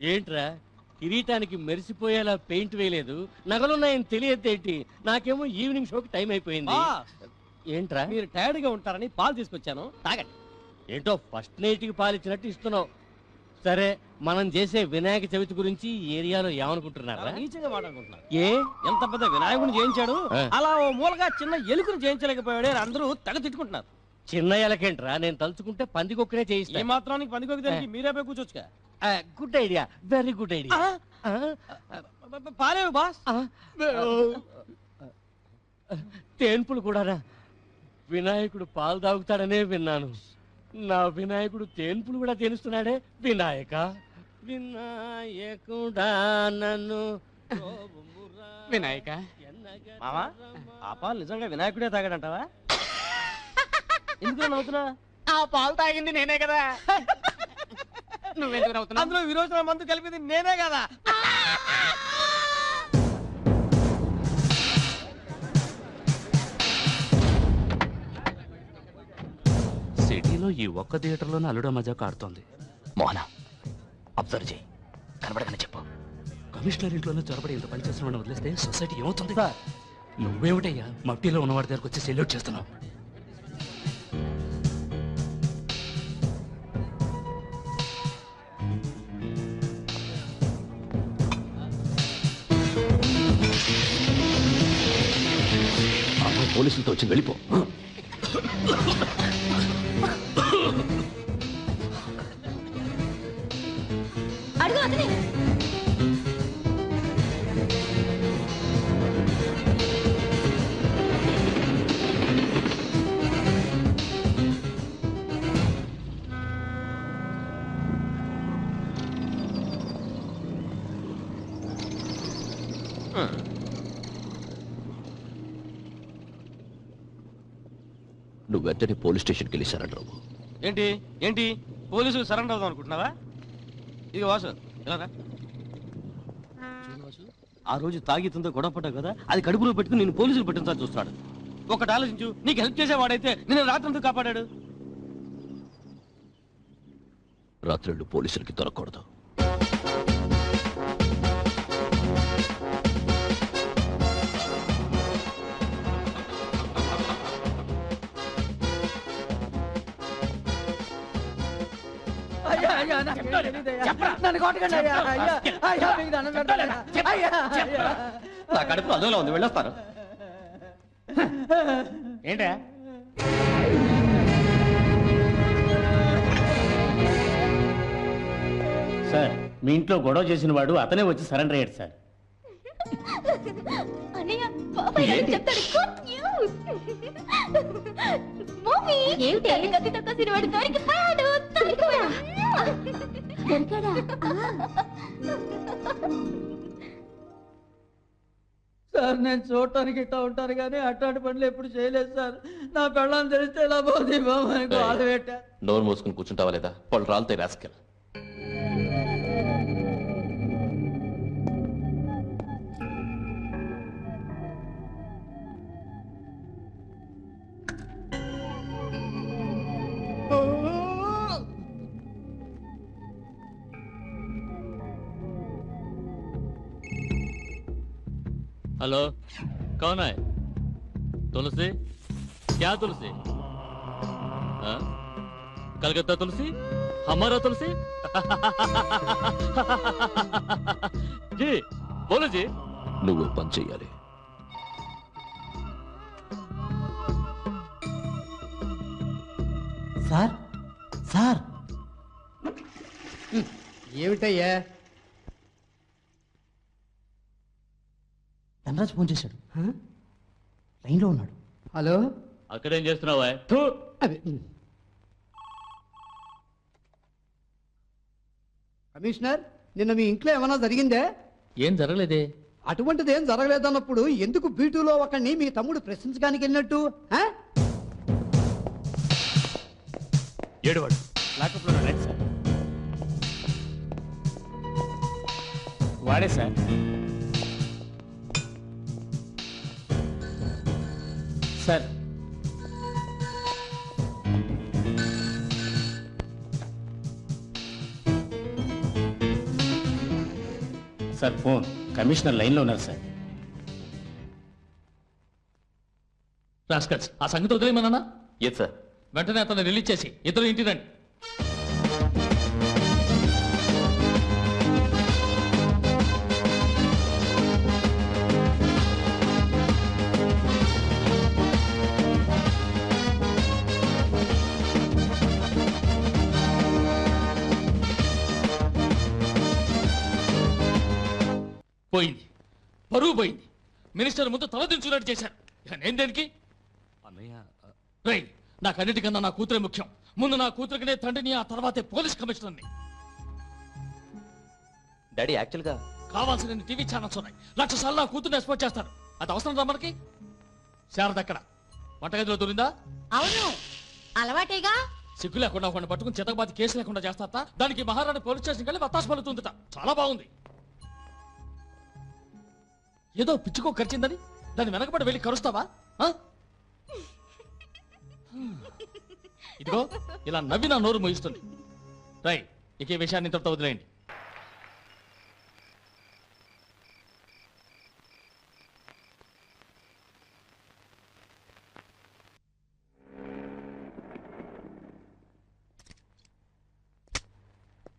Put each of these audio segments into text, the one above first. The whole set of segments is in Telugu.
ఏంట్రా? కిరీటానికి మెరిసిపోయేలా పెయింట్ వేయలేదు. నగలున్నాయని తెలియదేంటి నాకేమో ఈవినింగ్ షోకి టైం అయిపోయింది. ఏంట్రా? మీరు టైర్డ్గా ఉంటారని పాలు తీసుకొచ్చాను. తాగండి. ఏంటో ఫస్ట్ నైట్కి పాలిచ్చినట్టు ఇస్తున్నావు. సరే మనం చేసే వినాయక చవితి గురించి ఈ ఏరియాలో ఏమనుకుంటున్నారా? నీచంగా ఏ? ఎంత పెద్ద వినాయకుడిని చేయించాడు. అలా ఓ మూలగా చిన్న ఎలుకను చేయించలేకపోయాడే అందరూ తెగ తిట్టుకుంటున్నారు. చిన్న ఎలకేంట్రా? నేను తలుచుకుంటే పందికొక్కనే ఏ చేయిస్తా మాత్రానికి పనికొక దానికి మీరే పోయి కూర్చోచ్చుగా good idea very good idea పాలేవు boss. తేన్పులు కూడానా వినాయకుడు పాలు తాగుతాడనే విన్నాను. నా వినాయకుడు తేన్పులు కూడా తేనుస్తున్నాడే. వినాయక వినాయకుడా నన్ను వినాయక మావా ఆ పాలు నిజంగా వినాయకుడే తాగాడంటావా? ఎందుకు నవ్వుతున్నా ఆ పాలు తాగింది నేనే కదా. నువ్వెందుకు నవ్వుతున్నావు? అందులో విరోచన మందు కలిపింది నేనే కదా. సిటీలో ఈ ఒక్క థియేటర్లోనే అల్లుడ మజాకు ఆడుతోంది. మోహన అబ్జర్వ్ చేయి. కనబడగానే చెప్పు. కమిషనర్ ఇంట్లోనే చొరబడి ఇంత పని చేసిన వాడిని వదిలేస్తే సొసైటీ ఏమవుతుంది? నువ్వేమిటయ్యా? మట్టిలో ఉన్నవాడి దగ్గరకు వచ్చి సెల్యూట్ చేస్తున్నావు. పోలీసులతో వచ్చి వెళ్ళిపో. నువ్వు వెంటనే పోలీస్ స్టేషన్కి వెళ్ళి సరెండర్ అవ్వు. ఏంటి? ఏంటి? పోలీసులు సరెండర్ అవుదాం అనుకుంటున్నావా? ఇది వాసు ఇలా రా. చూడు వాసు, ఆ రోజు తాగితంతో గొడవ పడ్డావు కదా అది కడుపులో పెట్టుకుని నేను పోలీసులు పెట్టించాలని చూస్తున్నాడు. ఒకటి ఆలోచించు నీకు హెల్ప్ చేసేవాడైతే నేను రాత్రంతా కాపాడాడు. రాత్రిళ్ళు పోలీసులకి దొరకకూడదు. నా కడుపులో అదోలా ఉంది వెళ్ళొస్తాను ఏంటా సార్ మీ ఇంట్లో గొడవ చేసిన వాడు అతనే వచ్చి సరెండర్ అయ్యాడు సార్. ఏమిటి? దొరికిపోయాడు దొరికిపోయా దొరికాడా? సార్ నేను చూడటానికి ఇట్టా ఉంటాను కానీ అట్లాంటి పనులు ఎప్పుడు చేయలేదు సార్. నా పెళ్ళని తెలిస్తే ఇలా పోతే బాబు బాధ పెట్టా. నోరు మూసుకుని కూర్చుంటావా లేదా? వాళ్ళు రాలుతాయి రాసుకెళ్ళ हेलो कौन है तुलसी क्या तुलसी हाँ? कलकत्ता तुलसी हमारा तुलसी जी बोलो जी నువ్వు పని చెయ్యాలి సార్ సార్ ఏమిటయ్యా ధనరాజ్ ఫోన్ చేశాడు. లైన్లో ఉన్నాడు. హలో? అక్కడేం చేస్తున్నావా అదే. కమిషనర్ నిన్న మీ ఇంట్లో ఏమైనా జరిగిందే? ఏం జరగలేదే. అటువంటిది ఏం జరగలేదన్నప్పుడు ఎందుకు బీటూలో ఒకడిని మీ తమ్ముడు ప్రశ్నించడానికి వెళ్ళినట్టు? ఏడువాడు. లాకప్లో వాడే sir sir. Sir phone. Commissioner లైన్లో ఉన్నారు సార్. రాస్కల్స్ ఆ సంగతి వదిలేమన్నా ఎస్ సార్ వెంటనే అతను రిలీజ్ చేసి ఇద్దరు ఇంటి రండి. పరువు పోయింది. మినిస్టర్ ముందు తలదించున్నట్టు చేశారు. ఇక నేను దేనికి? అన్నయ్య రై నాకన్నిటికన్నా నా కూతురే ముఖ్యం. ముందు నా కూతురికినే తండ్రిని ఆ తర్వాతే పోలీస్ కమిషనర్ని. డాడీ యాక్చువల్గా కావాల్సిన టీవీ ఛానల్స్ ఉన్నాయి. లక్ష సార్లు నా కూతుర్ని ఎక్స్పోర్ట్ చేస్తారు. అది అవసరం రా మనకి? శారద ఎక్కడ? వంటగదిలో దొరిందా? అవును. అలవాటేగా? సిగ్గు లేకుండా ఒకరిని పట్టుకుని చితకబాతి కేసు లేకుండా చేస్తారట దానికి మహారాణి పోలీస్ స్టేషన్ వెళ్ళి వత్తాసు పలుతుందట చాలా బాగుంది. ఏదో పిచ్చుకో ఖర్చిందని దాన్ని వెనకబడి వెళ్ళి కరుస్తావా? ఆ? ఇదిగో ఇలా నవ్వి నా నోరు మోయిస్తుంది. రై ఇక ఈ విషయాన్ని ఇంతటితో వదిలేయండి.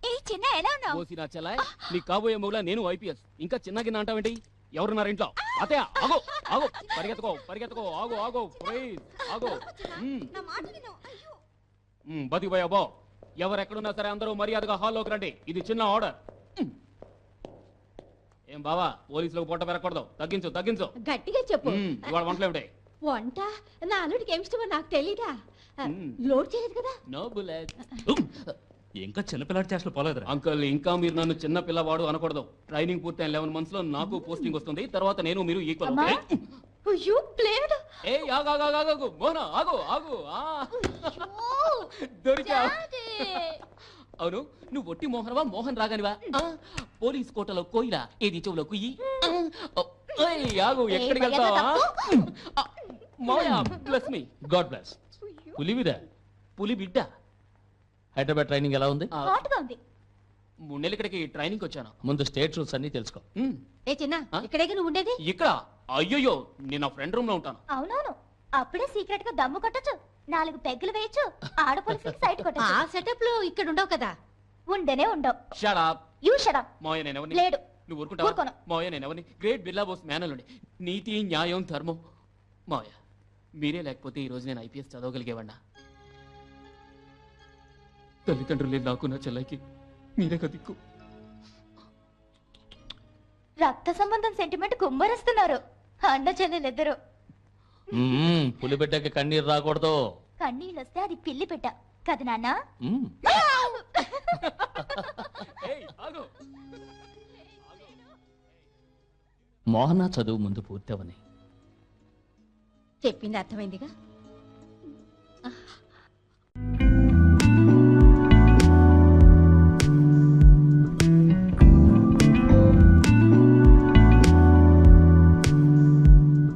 ఏ చిన్న ఎలా ఉన్నావు? ఓసి నా నీ కాబోయే మొగులా నేను ఐపీఎస్. ఇంకా చిన్నగిన్న అంటావేంటి? ఎవరున్నారు ఇంట్లో? అతయ్య ఆగో ఆగో. పరిగెత్తుకో పరిగెత్తుకో. ఆగో ఆగో ప్లీజ్ ఆగో. బతికిపోయా బో. ఎవరెక్కడున్నా సరే అందరూ మర్యాదగా హాల్లోకి రండి. ఇది చిన్న ఆర్డర్. ఏం బావా పోలీసులకు పొట్ట పెరగకూడదు. తగ్గించు తగ్గించు. గట్టిగా చెప్పు. ఇవాళ వంటలు ఏమిటి? వంట? నా అల్లుడికి ఇష్టమో నాకు తెలీదా. లోడ్ చేయలేదు కదా? నో బుల్లెట్ ఇంకా చిన్నపిల్లాడి చేష్టలు పోలేదురా. అంకుల్ ఇంకా మీరు నన్ను చిన్న పిల్లవాడు అనకూడదు. ట్రైనింగ్ పూర్తయిన లెవెన్ మంత్స్లో నాకు పోస్టింగ్ వస్తుంది. తర్వాత నేను మీరు ఈక్వల్ అమ్మా. అయ్యో ప్లేడ్ ఏ ఆగు ఆగు ఆగు ఆగు మోహన ఆగు ఆగు. ఆ. దొరికా. అవును నువ్వు ఒట్టి మోహనవా మోహన్ రాగానివా ఆ, పోలీస్ కోటలో కోయిలా ఏది చెవులో కుయ్యి? ఆ, ఓ, ఏయ్, ఆగు ఎక్కడికి వెళ్తావా? మోయా ప్లస్ మీ గాడ్ బ్లెస్ పులివిదా. పులి బిడ్డ హైదరాబాద్ ట్రైనింగ్ ఎలా ఉంది? ఆ, హాట్గా ఉంది. మూడు నెలలు ఇక్కడికి ట్రైనింగ్ వచ్చాను. ముందు స్టేట్ రూల్స్ అన్ని తెలుసుకో. ఉమ్, ఏ చిన్న ఆ? నువ్వు ఉండేది? ఇక్కడ? అయ్యయ్యో నేను నా ఫ్రెండ్ రూమ్లో ఉంటాను. అవునవును. అప్పుడే సీక్రెట్గా దమ్ము కొట్టచ్చు. నాలుగు పెగ్గులు వేయచ్చు. ఆడపోలీసులకు సైట్ కొట్టచ్చు. ఆ సెటప్లో ఇక్కడ ఉండవు కదా? ఉండనే ఉండవు. షడా యూ షడప్ మోయ నేను ఎవరిని? లేడు. నువ్వు ఊరుకుంటావా? ఊరుకోను. మోయ నేను ఎవరిని? గ్రేట్ బిర్లా బోస్ మేనలుండి నీతి న్యాయం ధర్మం. మోయ మీరే లేకపోతే ఈ రోజు నేను ఐపీఎస్ చదవగలిగేవాడినా? తల్లిదండ్రులు నాకు నా చెల్లెకి మీరే కదిక్కు. రక్త సంబంధం సెంటిమెంట్ కుమ్మరిస్తున్నారు అన్న చెల్లెలిద్దరు. మ్మ్, పులి బిడ్డకి కన్నీరు రాకూడదు. కన్నీళ్ళు వస్తే అది పిల్లి పెట్ట కదా నాన్న. మోహన చదువు ముందు పూర్తవని. చెప్పింది అర్థమైందిగా?